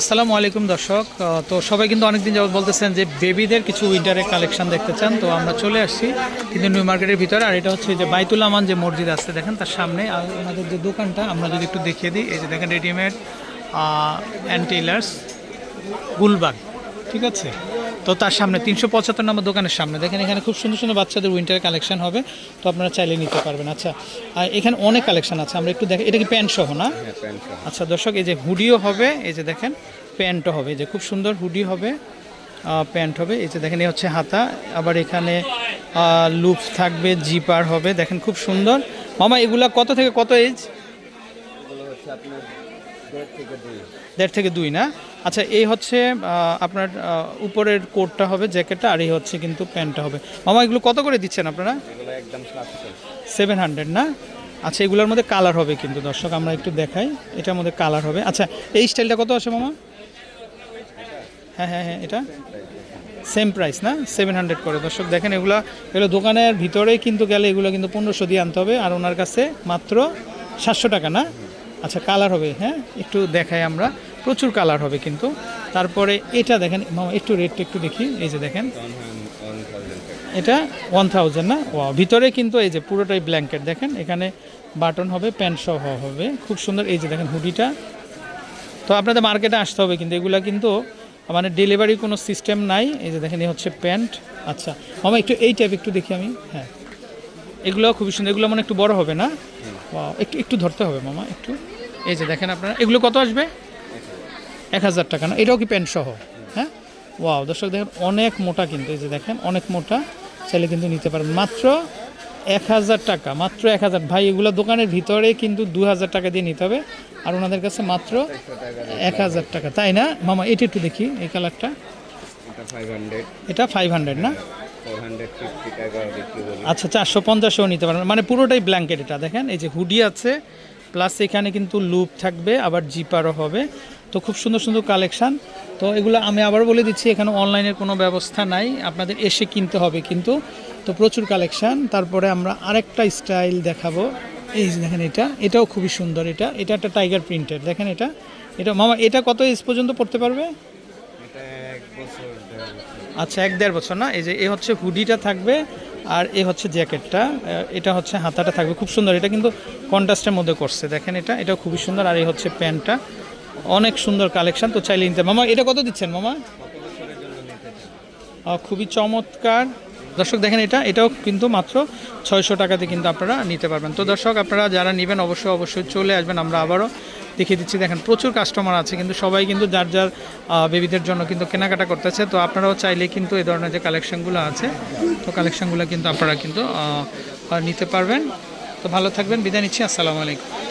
আসসালামু আলাইকুম দর্শক। তো সবাই কিন্তু অনেকদিন যাবত বলতেছেন যে বেবিদের কিছু উইন্টারের কালেকশন দেখতে চান। তো আমরা চলে আসছি কিন্তু নিউ মার্কেটের ভিতরে। আর এটা হচ্ছে যে বাইতুল আমান যে মসজিদ আছে, দেখেন তার সামনে। আর আমাদের যে দোকানটা, আমরা যদি একটু দেখিয়ে দিই, এই যে দেখেন রেডিমেড অ্যান্ড টেইলার্স গুলবাগ ঠিক আছে? তো তার সামনে তিনশো পঁচাত্তর নম্বর দোকানের সামনে। দেখেন এখানে খুব সুন্দর সুন্দর বাচ্চাদের উইন্টার কালেকশন হবে তো আপনারা চাইলে নিতে পারবেন। আচ্ছা আর এখানে অনেক কালেকশন আছে আমরা একটু দেখি এটা কি প্যান্ট সহ না? আচ্ছা দর্শক এই যে হুডিও হবে এই যে দেখেন প্যান্টও হবে। এই যে খুব সুন্দর হুডি হবে প্যান্ট হবে। এই যে দেখেন এই হচ্ছে হাতা। আবার এখানে লুপ থাকবে জিপার হবে। দেখেন খুব সুন্দর। মামা এগুলা কত থেকে কত এজ দেড় থেকে দুই। না? আচ্ছা এই হচ্ছে আপনার উপরের কোটটা হবে জ্যাকেটটা আর এই হচ্ছে কিন্তু প্যান্টটা হবে। মামা এগুলো কত করে দিচ্ছেন আপনারা? সেভেন হান্ড্রেড না? আচ্ছা এগুলোর মধ্যে কালার হবে কিন্তু দর্শক আমরা একটু দেখাই। এটার মধ্যে কালার হবে। আচ্ছা এই স্টাইলটা কত আছে মামা? হ্যাঁ হ্যাঁ হ্যাঁ এটা? সেম প্রাইস না? সেভেন হান্ড্রেড করে। দর্শক দেখেন এগুলো এগুলো দোকানের ভিতরে কিন্তু গেলে এগুলো কিন্তু পনেরোশো দিয়ে আনতে হবে আর ওনার কাছে মাত্র সাতশো টাকা না? আচ্ছা কালার হবে হ্যাঁ? একটু দেখাই আমরা। প্রচুর কালার হবে কিন্তু। তারপরে এটা দেখেন একটু রেটটা একটু দেখি, এই যে দেখেন। এটা ওয়ান থাউজেন্ড না? ও ভিতরে কিন্তু এই যে পুরোটাই ব্ল্যাঙ্কেট দেখেন? এখানে বাটন হবে প্যান্ট সহ হবে। খুব সুন্দর, এই যে দেখেন হুডিটা তো আপনাদের মার্কেটে আসতে হবে কিন্তু, এগুলা কিন্তু মানে ডেলিভারি কোনো সিস্টেম নাই। এই যে দেখেন, এই হচ্ছে প্যান্ট আচ্ছা মামা, একটু এই টাইপ একটু দেখি আমি হ্যাঁ। এগুলো খুবই সুন্দর, এগুলো মানে একটু বড় হবে না? একটু একটু ধরতে হবে, মামা, একটু। এই যে দেখেন আপনারা এগুলো কত আসবে? এক হাজার টাকা। না এটাও কি প্যান্ট সহ? হ্যাঁ? ওয়াও দর্শক দেখেন অনেক মোটা কিন্তু এই যে দেখেন অনেক মোটা। চাইলে কিন্তু নিতে পারবেন মাত্র এক হাজার টাকা মাত্র এক হাজার। ভাই এগুলো দোকানের ভিতরে কিন্তু দু হাজার টাকা দিয়ে নিতে হবে। আর ওনাদের কাছে মাত্র এক হাজার টাকা। তাই না? মামা এটা একটু দেখি এই কালারটা। এটা ফাইভ হান্ড্রেড না? আচ্ছা চারশো পঞ্চাশও নিতে পারবেন মানে পুরোটাই ব্ল্যাঙ্কেট এটা। দেখেন এই যে হুডি আছে প্লাস এখানে কিন্তু লুপ থাকবে আবার জিপারও হবে। তো খুব সুন্দর সুন্দর কালেকশান তো এগুলো আমি আবার বলে দিচ্ছি এখানে অনলাইনের কোনো ব্যবস্থা নাই। আপনাদের এসে কিনতে হবে কিন্তু। তো প্রচুর কালেকশান তারপরে আমরা আরেকটা স্টাইল দেখাবো। এই দেখেন এটা এটাও খুবই সুন্দর এটা। এটা একটা টাইগার প্রিন্টের দেখেন এটা। এটা মামা এটা কত এজ পর্যন্ত পড়তে পারবে। আচ্ছা এক দেড় বছর না? এই যে এ হচ্ছে হুডিটা থাকবে। আর এ হচ্ছে জ্যাকেটটা এটা হচ্ছে হাতাটা থাকবে, খুব সুন্দর, এটা কিন্তু কন্ট্রাস্টের মধ্যে করছে, দেখেন এটা এটা খুবই সুন্দর, আর এই হচ্ছে প্যান্টটা, অনেক সুন্দর কালেকশন, তো চাইলে নিতে মামা, এটা কত দিচ্ছেন মামা? খুবই চমৎকার দর্শক দেখেন এটা, এটাও কিন্তু মাত্র ছয়শো টাকাতে কিন্তু আপনারা নিতে পারবেন। তো দর্শক, আপনারা যারা নেবেন অবশ্যই অবশ্যই চলে আসবেন, আমরা আবারও দেখিয়ে দিচ্ছি। দেখেন, প্রচুর কাস্টমার আছে, কিন্তু সবাই কিন্তু যার যার বেবিদের জন্য কিন্তু কেনাকাটা করতেছে। তো আপনারাও চাইলে কিন্তু এই ধরনের যে কালেকশনগুলো আছে, তো কালেকশনগুলো কিন্তু আপনারা কিন্তু নিতে পারবেন। তো ভালো থাকবেন, বিদায় নিচ্ছি, আসসালামু আলাইকুম।